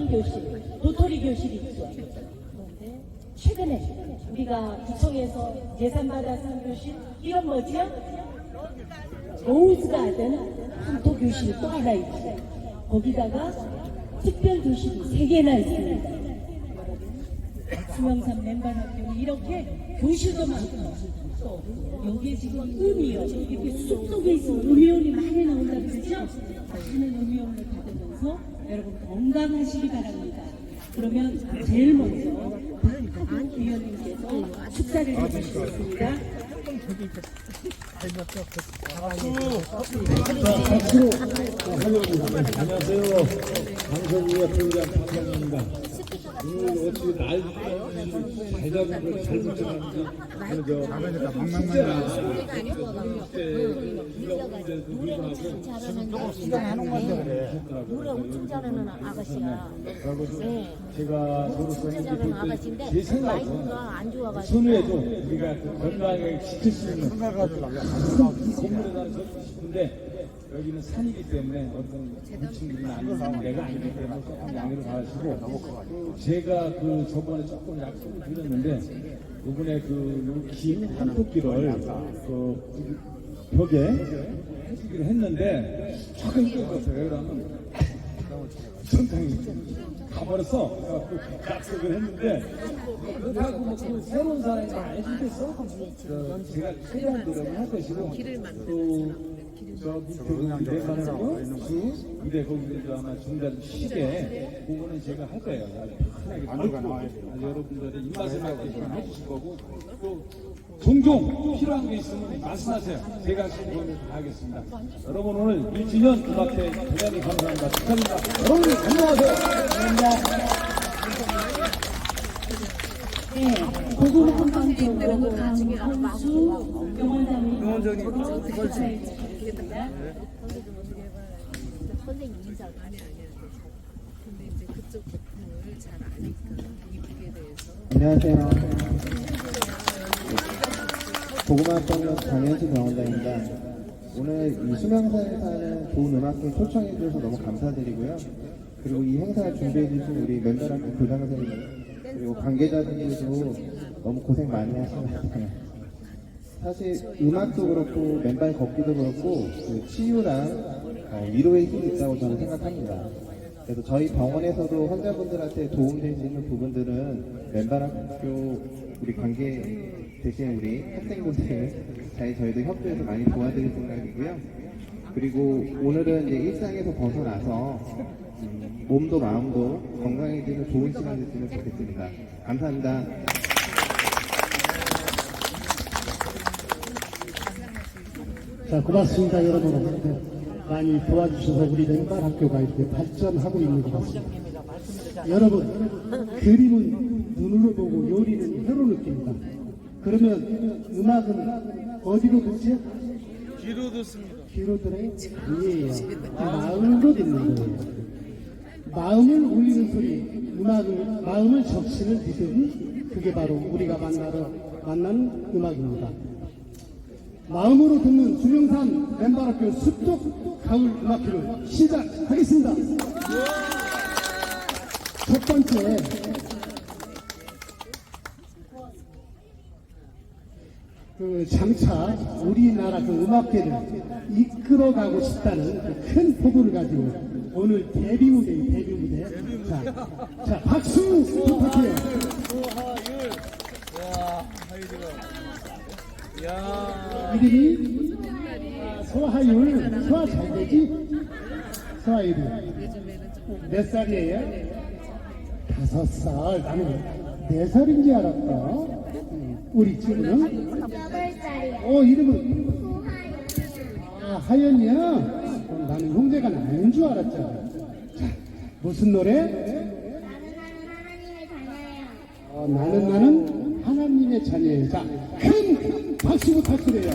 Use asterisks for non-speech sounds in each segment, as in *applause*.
특강 교실, 도토리 교실이 있죠. 그런데 최근에 우리가 구청에서 예산 받아서 한 교실 이런 뭐지요? 로즈가든 한도 교실이 또 하나 있죠. 거기다가 특별 교실이 세 개나 있습니다. 수명산 맨발 학교는 이렇게 교실도 많고 또 여기에 지금 음이요 이렇게 숲속에 있으면 음이온이 많이 나온다 그러죠? 많은 음이온을 받으면서 여러분 건강하시기 바랍니다. 그러면 제일 먼저 박하국 위원님께서 축사를 해주시겠습니다. 안녕하세요. 방송위와 팀장 박상입니다. 어떻게 날잘 붙여놨는지 오늘 저 숙제나 노래 엄청 잘하는 아가씨야. 네. 제가 진짜 잘하는 아가씨인데 제 마이크가 안 좋아가지고. 선우에도 우리가 그 건강하게 지킬 수 있는 건물에 나는 적고 싶은데 여기는 산이기 때문에 어떤 미친들이 아닌 내가 아니기 때문에 조금 양해를 바라시고 제가 그 저번에 조금 약속을 드렸는데 이번에 그긴 한토끼를 그 벽에 해주기로 했는데 조금 힘들었어요. 천장이 가버렸어. 약속을 했는데 그렇다고 뭐 그 새로운 사람이 안 해주겠어? 저 제가 최대한 노력을 할 것이고 또 저 밑에 근데 거기서 아마 중간 시계 그거는 제가 할 거예요. 편하게 여러분들의 입맛에 맞게 좀 해주실 거고 또 종종 필요한 게 있으면 말씀하세요. 제가 신고를 다 하겠습니다. 여러분 오늘 1주년 음악회 대단히 감사합니다. 축하드립니다. 여러분 안녕하세요. 네, 고급 한방적으로 강한수 병원장님 축사해주시겠습니다. 선생님 인사를 근데 이제 그쪽 제품을 잘 아니까 이북에 대해서 안녕하세요. 고구마학병원 장현진 병원장입니다. 오늘 이 수명사에 사는 좋은 음악회 초청해 주셔서 너무 감사드리고요. 그리고 이 행사를 준비해 주신 우리 멘탈학교 교장 선생님 그리고 관계자분들도 너무 고생 많이 하시는 것 같아요. 사실 음악도 그렇고 맨발 걷기도 그렇고 그 치유랑 어, 위로의 힘이 있다고 저는 생각합니다. 그래서 저희 병원에서도 환자분들한테 도움될 수 있는 부분들은 맨발학교 우리 관계 대신 우리 학생분들 *laughs* 잘 저희도 협조해서 많이 도와드릴 생각이고요. 그리고 오늘은 이제 일상에서 벗어나서 음, 몸도 마음도 건강해지는 좋은 시간 됐으면 좋겠습니다. 감사합니다. 자, 고맙습니다, 여러분. 이렇게 많이 도와주셔서 우리 맹발 학교가 이렇게 발전하고 있는 것 같습니다. 여러분, 그림은 눈으로 보고 요리는 혀로 느낍니다. 그러면 음악은 어디로 듣죠? 귀로 듣습니다. 귀로 들어요? 아니에요. 마음으로 듣는 거예요. 마음을 울리는 소리, 음악을, 마음을 적시는 리듬이 그게 바로 우리가 만나러, 만나는 음악입니다. 마음으로 듣는 수명산 멤버학교 숲속 가을 음악회를 시작하겠습니다. 첫 번째, 그 장차 우리나라 그 음악계를 이끌어가고 싶다는 그 큰 포부를 가지고 오늘 데뷔 무대, 데뷔 무대. 자, 자 박수 부탁해요. 이름이 아, 소하율, 소화 잘 되지? 소하율이 몇 살이에요? 다섯 살. 나는 네 살인 줄 알았다. 응. 우리 친구는? 어, 이름은? 아, 하연이야? 그럼 나는 형제가 나는 줄 알았잖아. 자, 무슨 노래? 어, 나는 나는 하나님의 자녀예요. 자, 큰 박수 부탁드려요.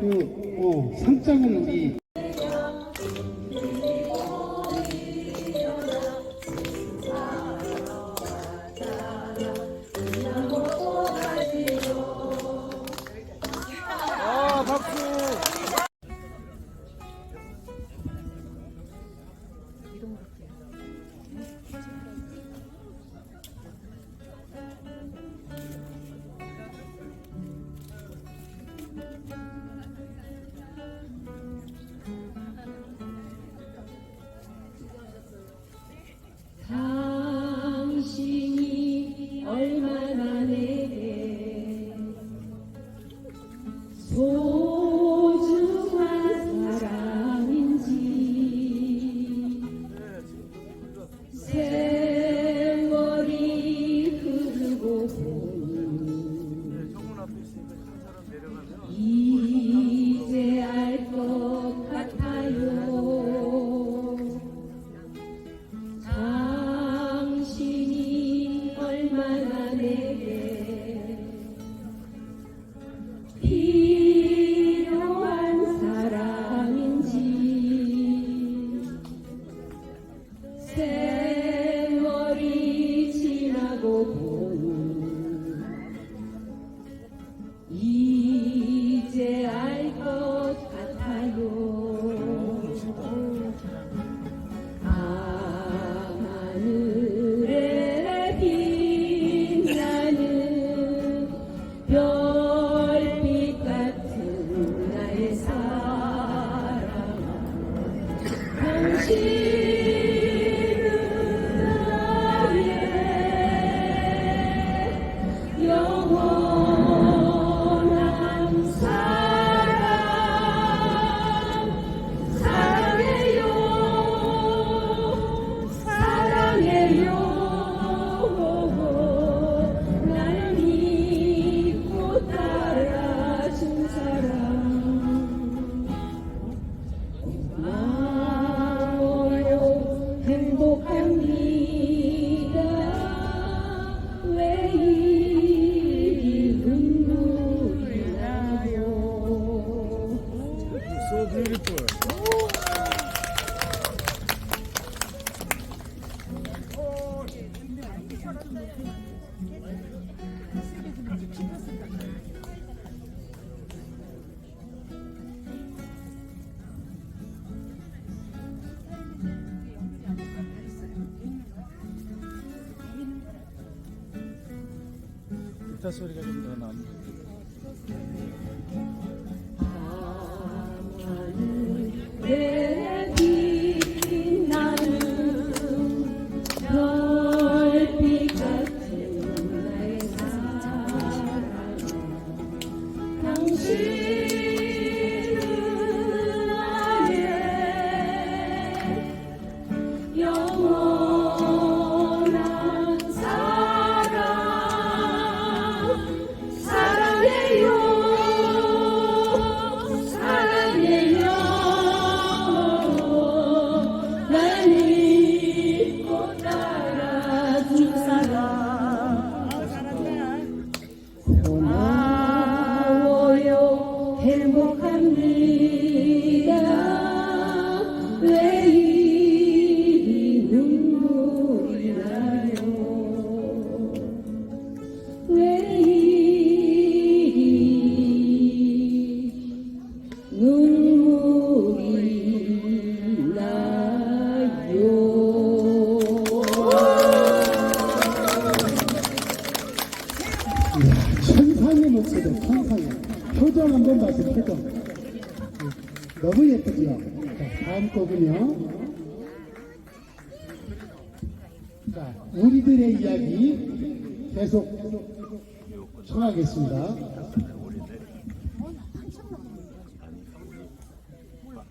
그, 어, 상장은 우리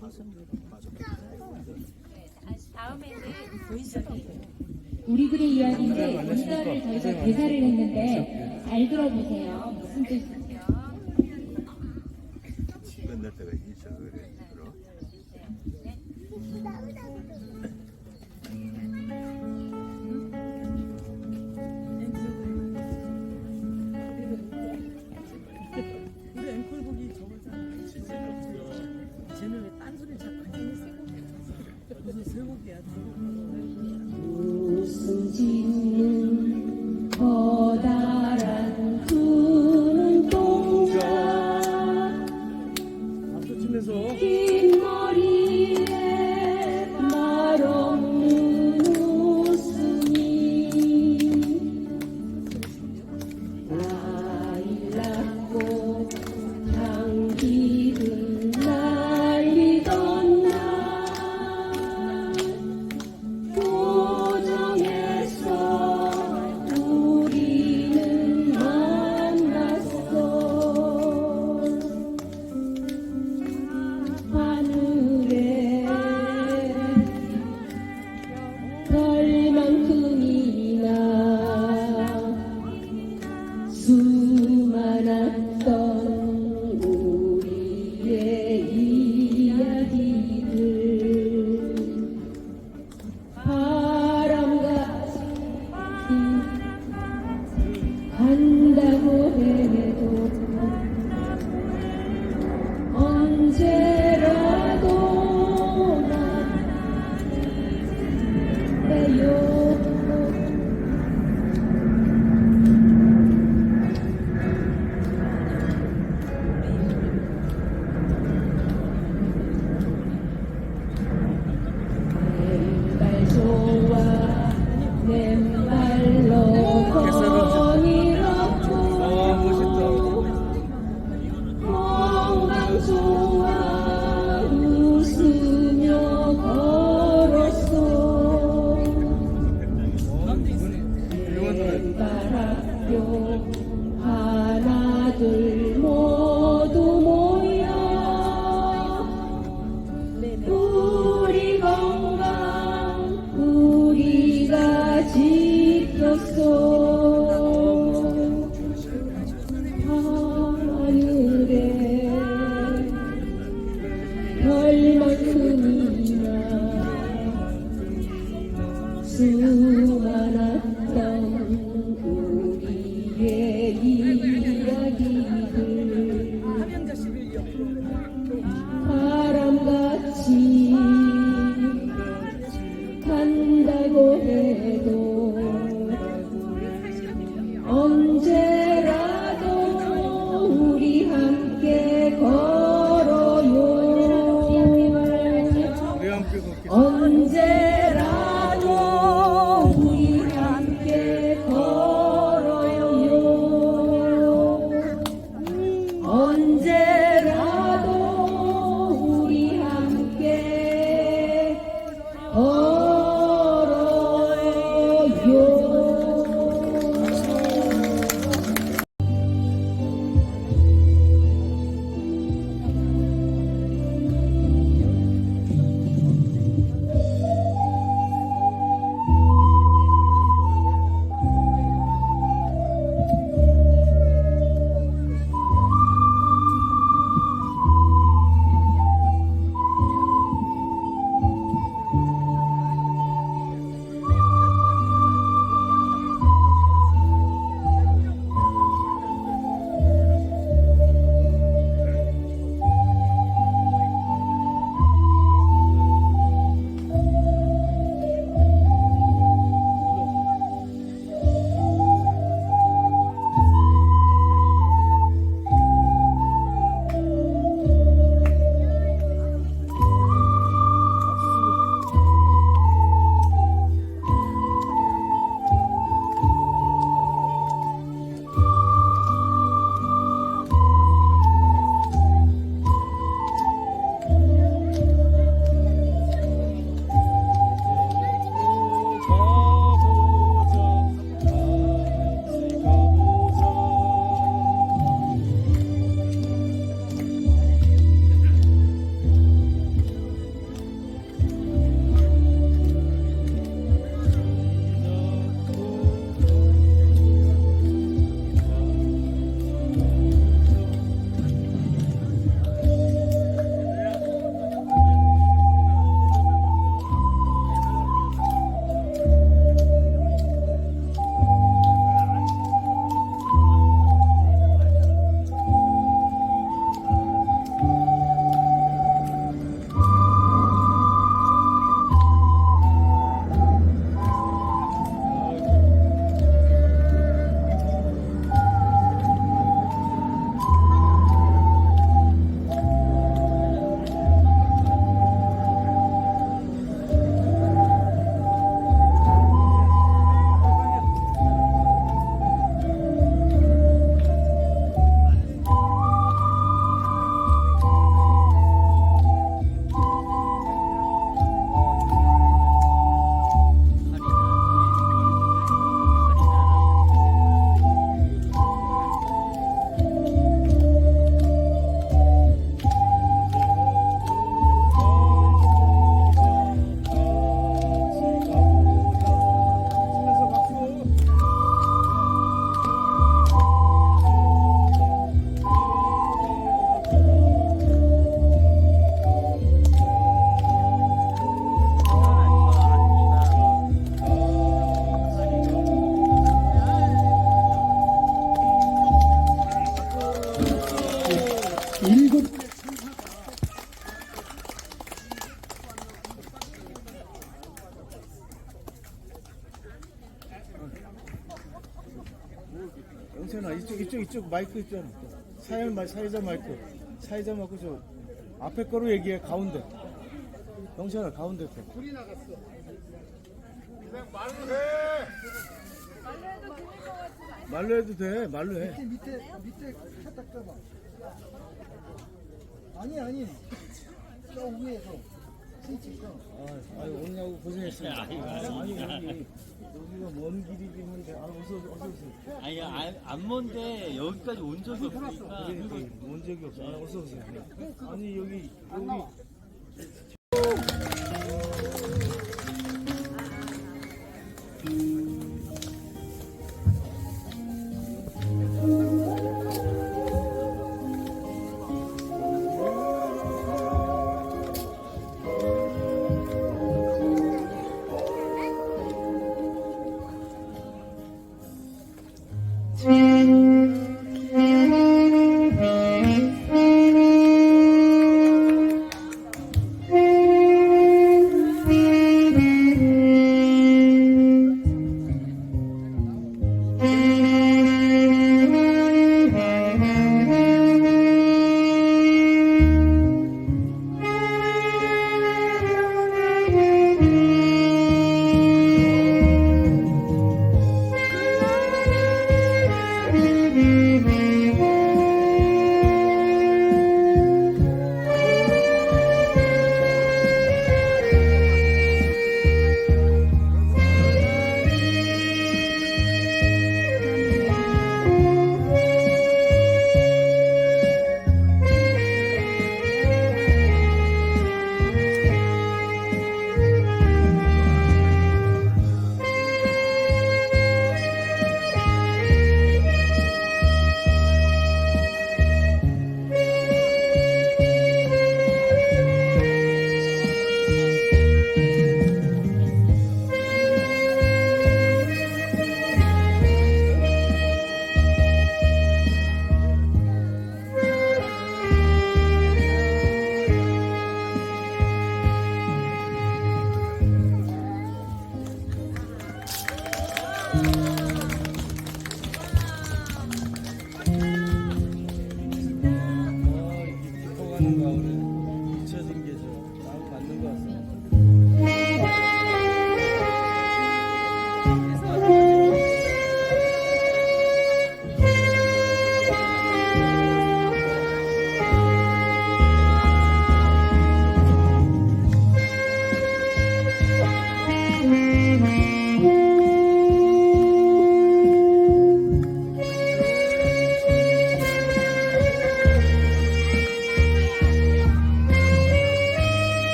네, 우리들의 이야기인데 이사를 더 이상 대사를 했는데 잘 들어보세요. 무슨 뜻이죠? 마이크 있잖아. 사연 마 사회자 마이크. 사회자 마이크 저 앞에 거로 얘기해 가운데. 영선아 가운데 거. 불이 나갔어. 말로 해도 돼. 말로 해. 밑에 밑에 살짝 떠봐. 아니 아니 저 위에서. 아, 아유, 오느냐고 고생했습니다. 아니, 여기, 여기가 먼 길이긴 데 아, 어서, 어서 오세요. 아니 안, 안 먼데 여기까지 온 적이 없으니까 온 적이 없어. 아, 어서 오세요. 아니, 여기, 여기.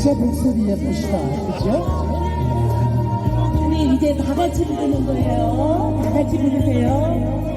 진짜 백설이 예쁘시다. 그죠? 네. 우리 이제 다 같이 부르는 거예요. 다 같이 부르세요.